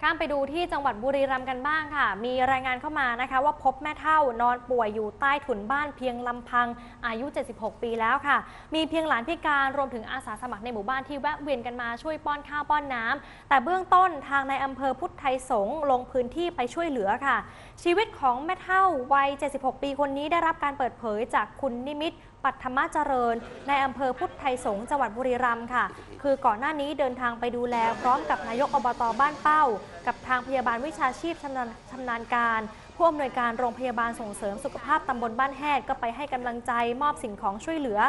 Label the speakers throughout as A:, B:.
A: ข้ามไปดูที่จังหวัดบุรีรัมย์กันบ้างค่ะ มีรายงานเข้ามานะคะ ว่าพบแม่เฒ่านอนป่วยอยู่ใต้ถุนบ้านเพียงลำพังอายุ 76 ปีแล้วค่ะ มีเพียงหลานพิการรวมถึงอาสาสมัครในหมู่บ้านที่แวะเวียนกันมาช่วยป้อนข้าวป้อนน้ำแต่เบื้องต้นทางในอำเภอพุทธไทยสงฆ์ลงพื้นที่ไปช่วยเหลือค่ะ ชีวิตของแม่เฒ่าวัย 76 ปีคนนี้ได้รับการเปิดเผยจากคุณนิมิตปัทมเจริญ ในอำเภอพุทธไทยสงฆ์จังหวัดบุรีรัมย์ค่ะ คือก่อนหน้านี้เดินทางไปดูแล พร้อมกับนายกอบตบ้านเป้า กับทางพยาบาลวิชาชีพชำนาญชำนาญการผู้อำนวยการโรงพยาบาลส่งเสริมสุขภาพตำบลบ้านแฮดก็ไปให้กำลังใจมอบสิ่งของช่วยเหลือ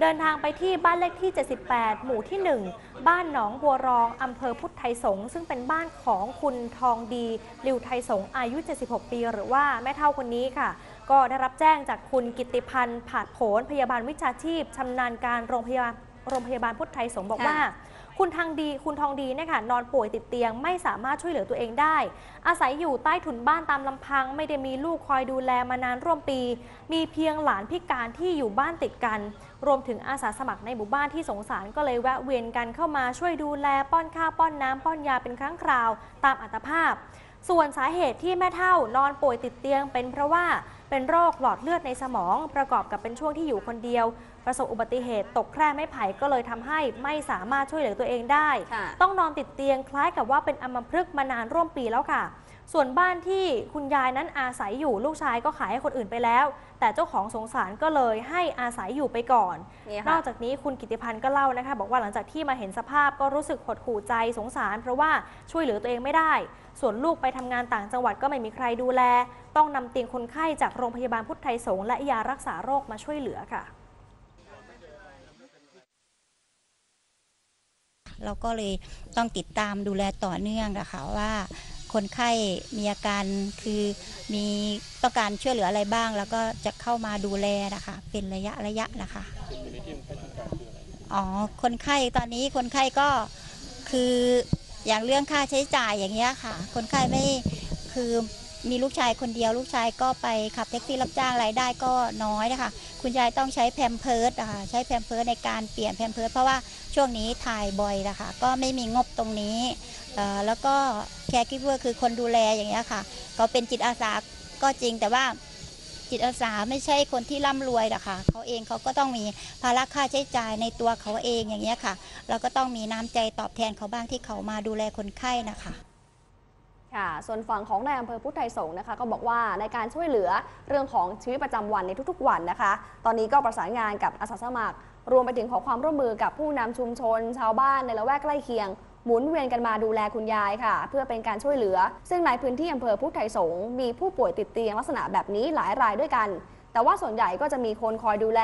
A: เดินทางไปที่บ้านเลขที่ 78 หมู่ที่ 1 บ้านหนองบัวรองอำเภอพุทธไทยสงฆ์ซึ่งเป็นบ้านของคุณทองดีลิวไทยสงฆ์อายุ 76 ปี หรือว่าแม่เฒ่าคนนี้ค่ะ ก็ได้รับแจ้งจากคุณกิติพันธ์ผาดโผนพยาบาลวิชาชีพชำนาญการโรงพยาบาลโรงพยาบาลพุทธไทยสงฆ์บอกว่า คุณทางดีคุณทองดีเนี่ยค่ะนอนป่วยติดเตียง ไม่สามารถช่วยเหลือตัวเองได้ อาศัยอยู่ใต้ถุนบ้านตามลำพัง ไม่ได้มีลูกคอยดูแลมานานร่วมปี มีเพียงหลานพิการที่อยู่บ้านติดกัน รวมถึงอาสาสมัครในหมู่บ้านที่สงสารก็เลยแวะเวียนกันเข้ามาช่วยดูแลป้อนข้าวป้อนน้ำป้อนยาเป็นครั้งคราว ตามอัตภาพ ส่วนสาเหตุที่แม่เท่านอนป่วยติดเตียง เป็นเพราะว่าเป็นโรคหลอดเลือดในสมอง ประกอบกับเป็นช่วงที่อยู่คนเดียว ประสบอุบัติเหตุตกแคร่ไม้ไผ่ก็เลยทำให้ไม่สามารถช่วยเหลือตัวเองได้ ต้องนอนติดเตียงคล้ายกับว่าเป็นอัมพฤกษ์มานานร่วมปีแล้วค่ะ ส่วนบ้านที่คุณยายนั้นอาศัยอยู่ลูกชายก็ขายให้คนอื่นไปแล้ว แต่เจ้าของสงสารก็เลยให้อาศัยอยู่ไปก่อน
B: นี่
A: น
B: ค่ะ
A: อกจากนี้คุณกิติพันธ์ก็เล่านะคะ บอกว่าหลังจากที่มาเห็นสภาพก็รู้สึกหดหู่ใจสงสาร เพราะว่าช่วยเหลือตัวเองไม่ได้ ส่วนลูกไปทำงานต่างจังหวัดก็ไม่มีใครดูแล ต้องนำเตียงคนไข้จากโรงพยาบาลพุทธไทยสงฆ์และยารักษาโรคมาช่วยเหลือค่ะ
C: เราก็เลยต้องติดตามดูแลต่อเนื่องนะคะว่า คนไข้มีอาการคือมีต้องการช่วยเหลืออะไรบ้าง แล้วก็จะเข้ามาดูแลนะคะ เป็นระยะระยะนะคะอ๋อคนไข้ตอนนี้คนไข้ก็คืออย่างเรื่องค่าใช้จ่ายอย่างเงี้ยค่ะ คนไข้ไม่คือ มีลูกชายคนเดียว ลูกชายก็ไปขับแท็กซี่รับจ้างรายได้ก็น้อยนะคะคุณยายต้องใช้แพมเพิร์ดนะคะใช้แพมเพิร์ดในการเปลี่ยนแพมเพิร์ดเพราะว่าช่วงนี้ถ่ายบ่อยนะคะก็ไม่มีงบตรงนี้แล้วก็แคร์กิฟเวอร์คือคนดูแลอย่างเงี้ยค่ะ ก็เป็นจิตอาสาก็จริงแต่ว่าจิตอาสาไม่ใช่คนที่ร่ำรวยนะคะเขาเองเขาก็ต้องมีภาระค่าใช้จ่ายในตัวเขาเองอย่างเงี้ยค่ะ เราก็ต้องมีน้ำใจตอบแทนเขาบ้างที่เขามาดูแลคนไข้นะคะ
B: ค่ะ ส่วนฝั่งของนายอำเภอพุทธไทยสงฆ์นะคะ ก็บอกว่าในการช่วยเหลือเรื่องของชีวิตประจำวันในทุกๆ วันนะคะ ตอนนี้ก็ประสานงานกับอาสาสมัคร รวมไปถึงขอความร่วมมือกับผู้นำชุมชน ชาวบ้านในละแวกใกล้เคียงหมุนเวียนกันมาดูแลคุณยายค่ะ เพื่อเป็นการช่วยเหลือ ซึ่งในพื้นที่อำเภอพุทธไทยสงฆ์มีผู้ป่วยติดเตียงลักษณะแบบนี้หลายรายด้วยกัน แต่ว่าส่วนใหญ่ก็จะมีคนคอยดูแล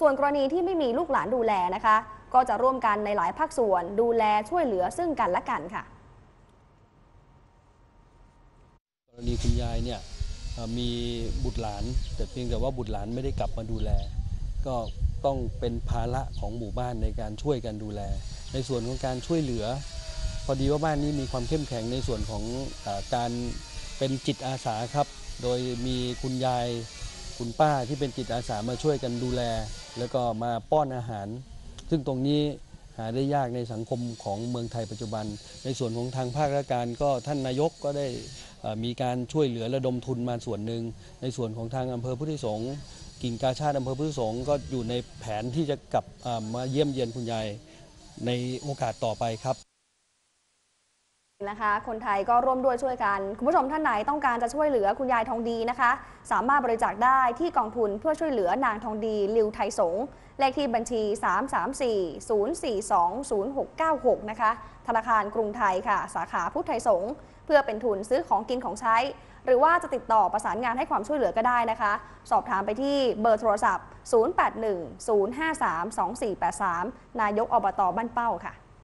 B: ส่วนกรณีที่ไม่มีลูกหลานดูแลนะคะ ก็จะร่วมกันในหลายภาคส่วนดูแลช่วยเหลือซึ่งกันและกันค่ะ
D: กรณีคุณยายเนี่ยมีบุตรหลาน แต่เพียงแต่ว่าบุตรหลานไม่ได้กลับมาดูแล ก็ต้องเป็นภาระของหมู่บ้านในการช่วยกันดูแล ในส่วนของการช่วยเหลือ พอดีว่าบ้านนี้มีความเข้มแข็งในส่วนของอการเป็นจิตอาสาครับ โดยมีคุณยายคุณป้าที่เป็นจิตอาสามาช่วยกันดูแล แล้วก็มาป้อนอาหาร ซึ่งตรงนี้หาได้ยากในสังคมของเมืองไทยปัจจุบัน ในส่วนของทางภาคราชการก็ท่านนายกก็ได้ มีการช่วยเหลือระดมทุนมาส่วนหนึ่ง ในส่วนของทางอำเภอพุทธิสงฆ์กิ่งกาชาติอำเภอพุทธิสงฆ์ก็อยู่ในแผนที่จะกลับมาเยี่ยมเยียนคุณยายในโอกาสต่อไปครับ
B: นะคะ คนไทยก็ร่วมด้วยช่วยกัน คุณผู้ชมท่านไหนต้องการจะช่วยเหลือคุณยายทองดีนะคะ สามารถบริจาคได้ที่กองทุนเพื่อช่วยเหลือนางทองดีลิวไทยสงฆ์เลขที่บัญชี 334-042-0696 นะคะ ธนาคารกรุงไทยค่ะ สาขาพุทธไทยสงฆ์เพื่อเป็นทุนซื้อของกินของใช้ หรือว่าจะติดต่อประสานงานให้ความช่วยเหลือก็ได้นะคะ สอบถามไปที่เบอร์โทรศัพท์ 081-053-2483 นายกอบตบ้านเป้าค่ะ